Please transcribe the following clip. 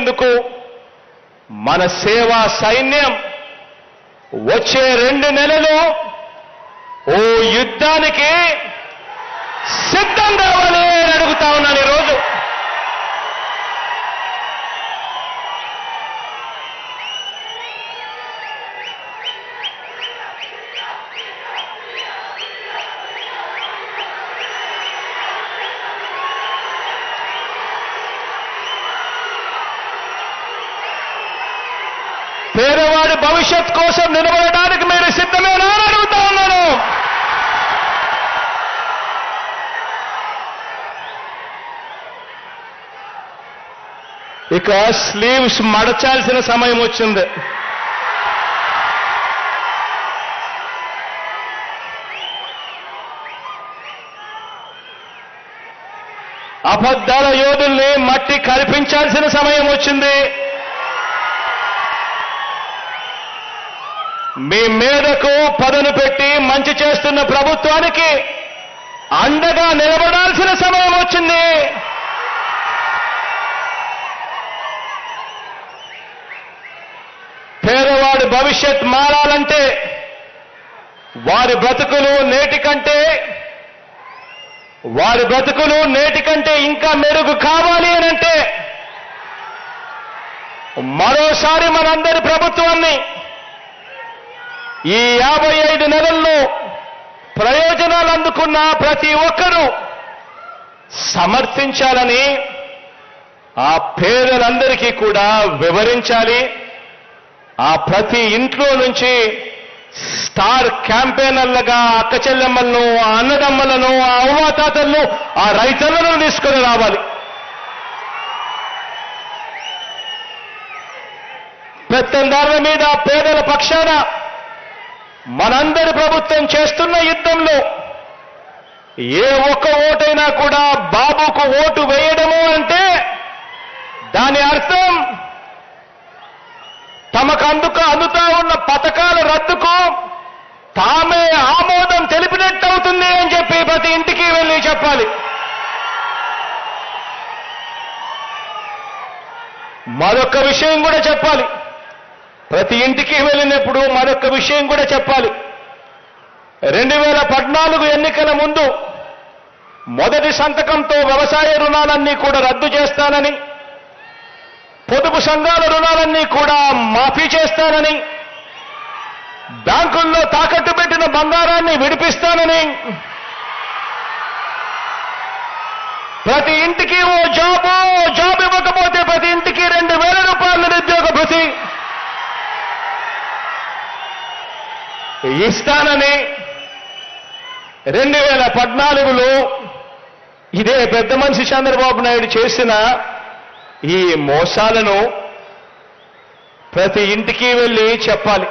ఎందుకు మన సేవా సైన్యం వచ్చే రెండు నెలలు ఓ యుద్ధానికి సిద్ధం కావాలి అని అడుగుతా ఉన్నాను ఈరోజు పేదవాడి భవిష్యత్ కోసం నిలబడడానికి మీరు సిద్ధమేనా అని అడుగుతా ఉన్నాను. ఇక స్లీవ్స్ మడచాల్సిన సమయం వచ్చింది. అబద్ధాల యోధుల్ని మట్టి కల్పించాల్సిన సమయం వచ్చింది. మీ మీదకు పదను పెట్టి మంచి చేస్తున్న ప్రభుత్వానికి అండగా నిలబడాల్సిన సమయం వచ్చింది. పేదవాడి భవిష్యత్ మారాలంటే వారి బ్రతుకులు నేటి కంటే వారి బ్రతుకులు నేటి కంటే ఇంకా మెరుగు కావాలి అని అంటే మరోసారి మనందరి ప్రభుత్వాన్ని ఈ యాభై ఐదు నెలల్లో ప్రయోజనాలు అందుకున్న ప్రతి ఒక్కరూ సమర్థించాలని ఆ పేదలందరికీ కూడా వివరించాలి. ఆ ప్రతి ఇంట్లో నుంచి స్టార్ క్యాంపెయినర్లుగా అక్క చెల్లెమ్మలను ఆ అన్నదమ్మలను ఆ అవ్వాతాతలను ఆ రైతులను తీసుకొని రావాలి. పెత్తందారుల మీద పేదల పక్షాన మనందరి ప్రభుత్వం చేస్తున్న యుద్ధంలో ఏ ఒక్క ఓటైనా కూడా బాబుకు ఓటు వేయడము అంటే దాని అర్థం తమకు అందుకు అందుతా ఉన్న పథకాల రద్దుకు తామే ఆమోదం తెలిపినట్టు అవుతుంది అని చెప్పి ప్రతి ఇంటికి వెళ్ళి చెప్పాలి. మరొక విషయం కూడా చెప్పాలి. ప్రతి ఇంటికి వెళ్ళినప్పుడు మరొక విషయం కూడా చెప్పాలి. రెండు వేల పద్నాలుగు ఎన్నికల ముందు మొదటి సంతకంతో వ్యవసాయ రుణాలన్నీ కూడా రద్దు చేస్తానని పొదుపు సంఘాల రుణాలన్నీ కూడా మాఫీ చేస్తానని బ్యాంకుల్లో తాకట్టు పెట్టిన బంగారాన్ని విడిపిస్తానని ప్రతి ఇంటికి ఓ జాబు ఓ జాబ్ ఇవ్వకపోతే ప్రతి ఇంటికి రెండు వేల ఇస్తానని రెండు వేల పద్నాలుగులో ఇదే పెద్ద మనిషి చంద్రబాబు నాయుడు చేసిన ఈ మోసాలను ప్రతి ఇంటికి వెళ్ళి చెప్పాలి.